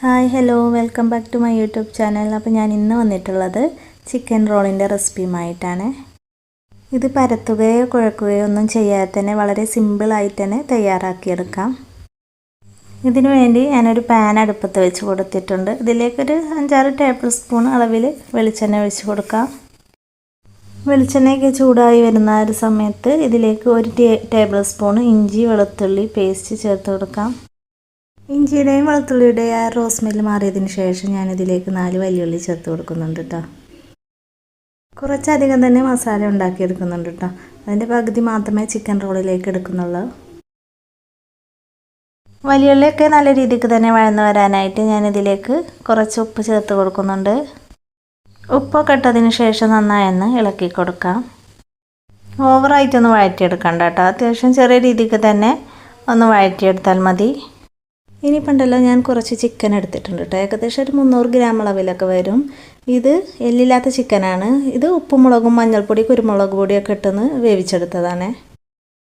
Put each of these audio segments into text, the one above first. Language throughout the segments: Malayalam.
Hi hello welcome back to my YouTube channel. അപ്പോൾ ഞാൻ ഇന്ന് വന്നിട്ടുള്ളത് ചിക്കൻ റോളിന്റെ റെസിപ്പിയുമായിട്ടാണ്. ഇത് പരത്തുകയോ കുഴക്കുകയോ ഒന്നും ചെയ്യാതെ തന്നെ വളരെ സിമ്പിളായിട്ട് തന്നെ തയ്യാറാക്കിയെടുക്കാം. ഇതിനു വേണ്ടി ഞാനൊരു പാൻ അടുപ്പത്ത് വെച്ച് കൊടുത്തിട്ടുണ്ട്. ഇതിലേക്കൊരു അഞ്ചാറ് ടേബിൾ സ്പൂൺ അളവിൽ വെളിച്ചെണ്ണ ഒഴിച്ച് കൊടുക്കാം. വെളിച്ചെണ്ണയൊക്കെ ചൂടായി വരുന്ന ഒരു സമയത്ത് ഇതിലേക്ക് ഒരു ടേബിൾ സ്പൂൺ ഇഞ്ചി വെളുത്തുള്ളി പേസ്റ്റ് ചേർത്ത് കൊടുക്കാം. ഇഞ്ചിയുടെയും വെളുത്തുള്ളിയുടെയും ആ റോസ് മില്ല് മാറിയതിന് ശേഷം ഞാനിതിലേക്ക് നാല് വലിയുള്ളി ചേർത്ത് കൊടുക്കുന്നുണ്ട് കേട്ടോ കുറച്ചധികം തന്നെ മസാല ഉണ്ടാക്കിയെടുക്കുന്നുണ്ട് കേട്ടോ അതിന്റെ പകുതി മാത്രമേ ചിക്കൻ റോളിലേക്ക് എടുക്കുന്നുള്ളൂ. വലിയുള്ളിയൊക്കെ നല്ല രീതിക്ക് തന്നെ വഴന്നു വരാനായിട്ട് ഞാനിതിലേക്ക് കുറച്ച് ഉപ്പ് ചേർത്ത് കൊടുക്കുന്നുണ്ട്. ഉപ്പൊക്കെ ഇട്ടതിന് ശേഷം നന്നായൊന്ന് ഇളക്കി കൊടുക്കാം. ഓവറായിട്ടൊന്ന് വഴറ്റിയെടുക്കണ്ട കേട്ടോ അത്യാവശ്യം ചെറിയ രീതിക്ക് തന്നെ ഒന്ന് വഴറ്റിയെടുത്താൽ മതി. ഇനി പണ്ടല്ലോ ഞാൻ കുറച്ച് ചിക്കൻ എടുത്തിട്ടുണ്ട് കേട്ടോ ഏകദേശം ഒരു മുന്നൂറ് ഗ്രാം അളവിലൊക്കെ വരും. ഇത് എല്ലില്ലാത്ത ചിക്കനാണ് ഇത് ഉപ്പുമുളകും മഞ്ഞൾപ്പൊടി കുരുമുളക് പൊടിയൊക്കെ ഇട്ടൊന്ന് വേവിച്ചെടുത്തതാണ്.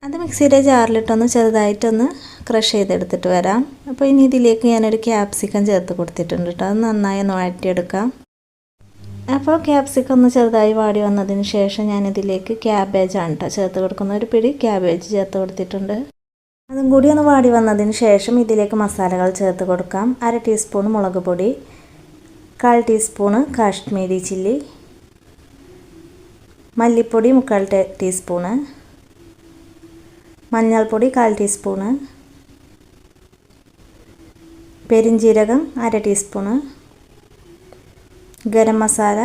അത് മിക്സിയുടെ ജാറിലിട്ടൊന്ന് ചെറുതായിട്ടൊന്ന് ക്രഷ് ചെയ്തെടുത്തിട്ട് വരാം. അപ്പോൾ ഇനി ഇതിലേക്ക് ഞാനൊരു ക്യാപ്സിക്കം ചേർത്ത് കൊടുത്തിട്ടുണ്ട് കേട്ടോ അത് നന്നായി ഒന്ന് വഴറ്റിയെടുക്കാം. അപ്പോൾ ക്യാപ്സിക്കം ഒന്ന് ചെറുതായി വാടി വന്നതിന് ശേഷം ഞാനിതിലേക്ക് ക്യാബേജാണ് കേട്ടോ ചേർത്ത് കൊടുക്കുന്ന ഒരു പിടി ക്യാബേജ് ചേർത്ത് കൊടുത്തിട്ടുണ്ട്. അതും കൂടി ഒന്ന് വാടി വന്നതിന് ശേഷം ഇതിലേക്ക് മസാലകൾ ചേർത്ത് കൊടുക്കാം. അര ടീസ്പൂൺ മുളക് പൊടി കാൽ ടീസ്പൂണ് കാശ്മീരി ചില്ലി മല്ലിപ്പൊടി മുക്കാൽ ടീസ്പൂണ് മഞ്ഞൾപ്പൊടി കാൽ ടീസ്പൂണ് പെരിഞ്ജീരകം അര ടീസ്പൂണ് ഗരം മസാല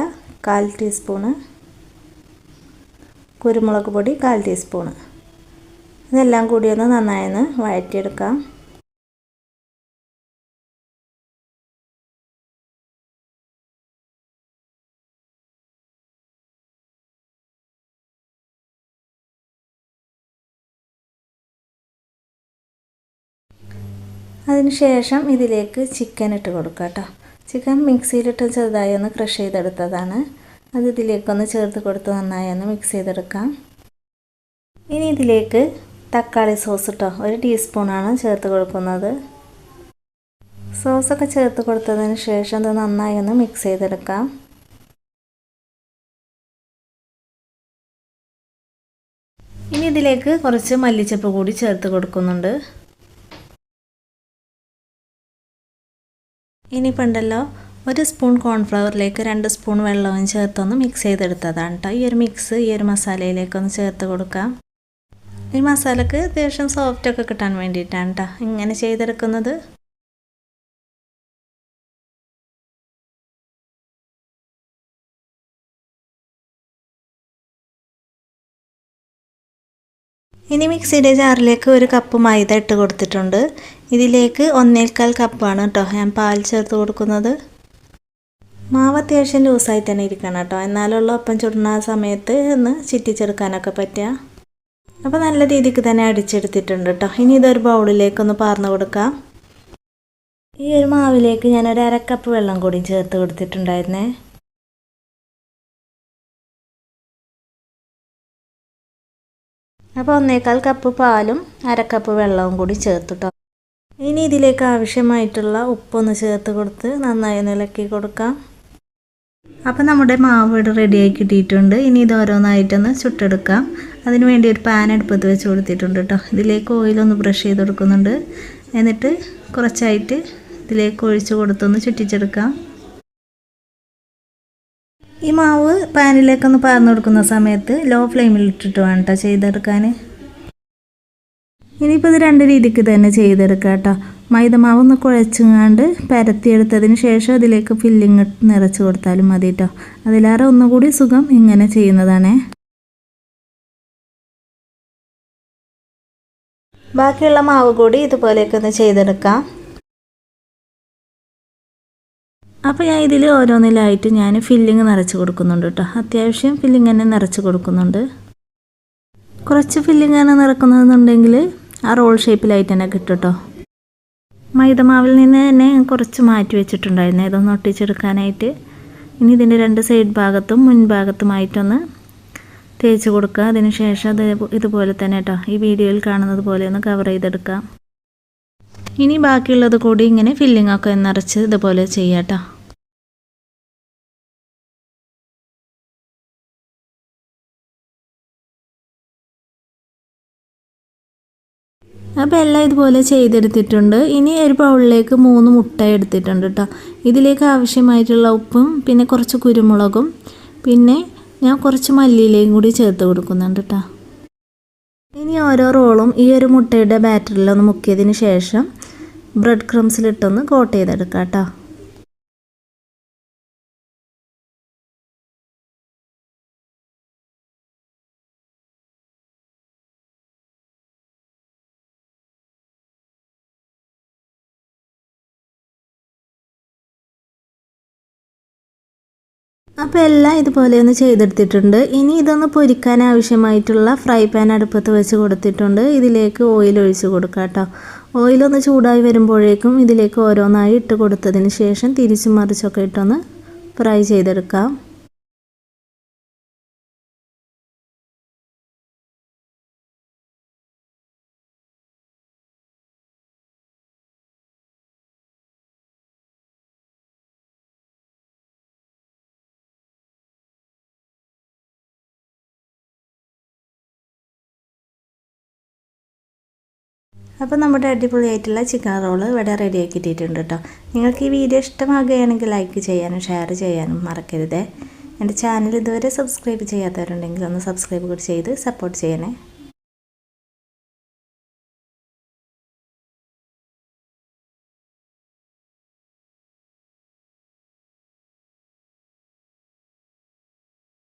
കാൽ ടീസ്പൂണ് കുരുമുളക് പൊടി കാൽ ടീസ്പൂണ് ഇതെല്ലാം കൂടി ഒന്ന് നന്നായി വഴറ്റിയെടുക്കാം. അതിനുശേഷം ഇതിലേക്ക് ചിക്കൻ ഇട്ട് കൊടുക്കുക കേട്ടോ. ചിക്കൻ മിക്സിയിലിട്ട് ചെറുതായി ഒന്ന് ക്രഷ് ചെയ്തെടുത്തതാണ്. അത് ഇതിലേക്കൊന്ന് ചേർത്ത് കൊടുത്ത് നന്നായി ഒന്ന് മിക്സ് ചെയ്തെടുക്കാം. ഇനി ഇതിലേക്ക് തക്കാളി സോസ് കേട്ടോ ഒരു ടീസ്പൂണാണ് ചേർത്ത് കൊടുക്കുന്നത്. സോസൊക്കെ ചേർത്ത് കൊടുത്തതിന് ശേഷം അത് നന്നായി ഒന്ന് മിക്സ് ചെയ്തെടുക്കാം. ഇനി ഇതിലേക്ക് കുറച്ച് മല്ലിച്ചപ്പ് കൂടി ചേർത്ത് കൊടുക്കുന്നുണ്ട്. ഇനി പണ്ടല്ലോ ഒരു സ്പൂൺ കോൺഫ്ലവറിലേക്ക് രണ്ട് സ്പൂൺ വെള്ളവും ചേർത്തൊന്ന് മിക്സ് ചെയ്തെടുത്തതാണ് കേട്ടോ ഈ ഒരു മിക്സ് ഈ ഒരു മസാലയിലേക്കൊന്ന് ചേർത്ത് കൊടുക്കാം. ഈ മസാലക്ക് അത്യാവശ്യം സോഫ്റ്റൊക്കെ കിട്ടാൻ വേണ്ടിയിട്ടാണ് കേട്ടോ ഇങ്ങനെ ചെയ്തെടുക്കുന്നത്. ഇനി മിക്സിയുടെ ജാറിലേക്ക് ഒരു കപ്പ് മൈദ ഇട്ട് കൊടുത്തിട്ടുണ്ട്. ഇതിലേക്ക് ഒന്നേക്കാൽ കപ്പാണ് കേട്ടോ ഞാൻ പാൽ ചേർത്ത് കൊടുക്കുന്നത്. മാവ് അത്യാവശ്യം ലൂസായി തന്നെ ഇരിക്കണം കേട്ടോ എന്നാലുള്ള ഒപ്പം ചുടുന്ന സമയത്ത് ഒന്ന് ചിറ്റിച്ചെടുക്കാനൊക്കെ പറ്റുക. അപ്പോൾ നല്ല രീതിക്ക് തന്നെ അടിച്ചെടുത്തിട്ടുണ്ട് കേട്ടോ ഇനി ഇതൊരു ബൗളിലേക്കൊന്ന് പാർന്ന് കൊടുക്കാം. ഈ ഒരു മാവിലേക്ക് ഞാൻ ഒരു അരക്കപ്പ് വെള്ളം കൂടി ചേർത്ത് കൊടുത്തിട്ടുണ്ടായിരുന്നേ. അപ്പോൾ ഒന്നേക്കാൽ കപ്പ് പാലും അരക്കപ്പ് വെള്ളവും കൂടി ചേർത്തിട്ടോ ഇനി ഇതിലേക്ക് ആവശ്യമായിട്ടുള്ള ഉപ്പൊന്ന് ചേർത്ത് കൊടുത്ത് നന്നായി നിലക്കി കൊടുക്കാം. അപ്പോൾ നമ്മുടെ മാവ് ഇവിടെ റെഡിയായി കിട്ടിയിട്ടുണ്ട്. ഇനി ഇത് ഓരോന്നായിട്ടൊന്ന് ചുട്ടെടുക്കാം. അതിന് വേണ്ടി ഒരു പാൻ അടുപ്പത്ത് വെച്ച് കൊടുത്തിട്ടുണ്ട് കേട്ടോ. ഇതിലേക്ക് ഓയിലൊന്ന് ബ്രഷ് ചെയ്ത് കൊടുക്കുന്നുണ്ട്. എന്നിട്ട് കുറച്ചായിട്ട് ഇതിലേക്ക് ഒഴിച്ച് കൊടുത്തൊന്ന് ചുറ്റിച്ചെടുക്കാം. ഈ മാവ് പാനിലേക്കൊന്ന് പാർന്നു കൊടുക്കുന്ന സമയത്ത് ലോ ഫ്ലെയിമിൽ ഇട്ടിട്ട് വേണം കേട്ടോ ചെയ്തെടുക്കാൻ. ഇനിയിപ്പോൾ ഇത് രണ്ട് രീതിക്ക് തന്നെ ചെയ്തെടുക്കാം കേട്ടോ മൈദമാവ് ഒന്ന് കുഴച്ചങ്ങാണ്ട് പരത്തിയെടുത്തതിന് ശേഷം അതിലേക്ക് ഫില്ലിങ് നിറച്ച് കൊടുത്താലും മതി കേട്ടോ അതിലേറെ ഒന്നുകൂടി സുഖം ഇങ്ങനെ ചെയ്യുന്നതാണേ. ബാക്കിയുള്ള മാവ് കൂടി ഇതുപോലെയൊക്കെ ഒന്ന് ചെയ്തെടുക്കാം. അപ്പോൾ ഞാൻ ഇതിൽ ഓരോന്നിലായിട്ട് ഞാൻ ഫില്ലിങ് നിറച്ച് കൊടുക്കുന്നുണ്ട് കേട്ടോ അത്യാവശ്യം ഫില്ലിങ് തന്നെ നിറച്ച് കൊടുക്കുന്നുണ്ട്. കുറച്ച് ഫില്ലിങ് തന്നെ നിറക്കുന്നതെന്നുണ്ടെങ്കിൽ ആ റോൾ ഷേപ്പിലായിട്ട് തന്നെ കിട്ടും കേട്ടോ മൈദമാവിൽ നിന്ന് തന്നെ കുറച്ച് മാറ്റി വെച്ചിട്ടുണ്ടായിരുന്നു. ഇതൊന്ന് ഒട്ടിച്ചെടുക്കാനായിട്ട്. ഇനി ഇതിന്റെ രണ്ട് സൈഡ് ഭാഗത്തും മുൻഭാഗത്തുമായിട്ടൊന്ന് തേച്ച് കൊടുക്കുക. അതിന് ശേഷം അത് ഇതുപോലെ തന്നെ കേട്ടോ ഈ വീഡിയോയിൽ കാണുന്നത് പോലെ ഒന്ന് കവർ ചെയ്തെടുക്കാം ഇനി ബാക്കിയുള്ളത് കൂടി ഇങ്ങനെ ഫില്ലിംഗ് ഒക്കെ നിറച്ച് ഇതുപോലെ ചെയ്യാട്ടോ അപ്പോൾ എല്ലാം ഇതുപോലെ ചെയ്തെടുത്തിട്ടുണ്ട്. ഇനി ഒരു ബൗളിലേക്ക് മൂന്ന് മുട്ട എടുത്തിട്ടുണ്ട് കേട്ടോ ഇതിലേക്ക് ആവശ്യമായിട്ടുള്ള ഉപ്പും പിന്നെ കുറച്ച് കുരുമുളകും പിന്നെ ഞാൻ കുറച്ച് മല്ലിയിലയും കൂടി ചേർത്ത് കൊടുക്കുന്നുണ്ട് കേട്ടോ ഇനി ഓരോ റോളും ഈ ഒരു മുട്ടയുടെ ബാറ്ററിലൊന്ന് മുക്കിയതിന് ശേഷം ബ്രെഡ് ക്രംസിലിട്ടൊന്ന് കോട്ട് ചെയ്തെടുക്കാം കേട്ടോ അപ്പോൾ എല്ലാം ഇതുപോലെ ഒന്ന് ചെയ്തെടുത്തിട്ടുണ്ട്. ഇനി ഇതൊന്ന് പൊരിക്കാൻ ആവശ്യമായിട്ടുള്ള ഫ്രൈ പാൻ അടുപ്പത്ത് വെച്ച് കൊടുത്തിട്ടുണ്ട്. ഇതിലേക്ക് ഓയിൽ ഒഴിച്ച് കൊടുക്കാം കേട്ടോ. ഓയിലൊന്ന് ചൂടായി വരുമ്പോഴേക്കും ഇതിലേക്ക് ഓരോന്നായി ഇട്ട് കൊടുത്തതിന് ശേഷം തിരിച്ചും മറിച്ചൊക്കെ ഇട്ടൊന്ന് ഫ്രൈ ചെയ്തെടുക്കാം. അപ്പോൾ നമ്മുടെ അടിപൊളിയായിട്ടുള്ള ചിക്കൻ റോൾ ഇവിടെ റെഡി ആക്കിയിട്ടുണ്ട് കേട്ടോ നിങ്ങൾക്ക് ഈ വീഡിയോ ഇഷ്ടമാകുകയാണെങ്കിൽ ലൈക്ക് ചെയ്യാനും ഷെയർ ചെയ്യാനും മറക്കരുതേ. എന്റെ ചാനൽ ഇതുവരെ സബ്സ്ക്രൈബ് ചെയ്യാത്തവരുണ്ടെങ്കിൽ ഒന്ന് സബ്സ്ക്രൈബ് കൂടി ചെയ്ത് സപ്പോർട്ട് ചെയ്യണേ.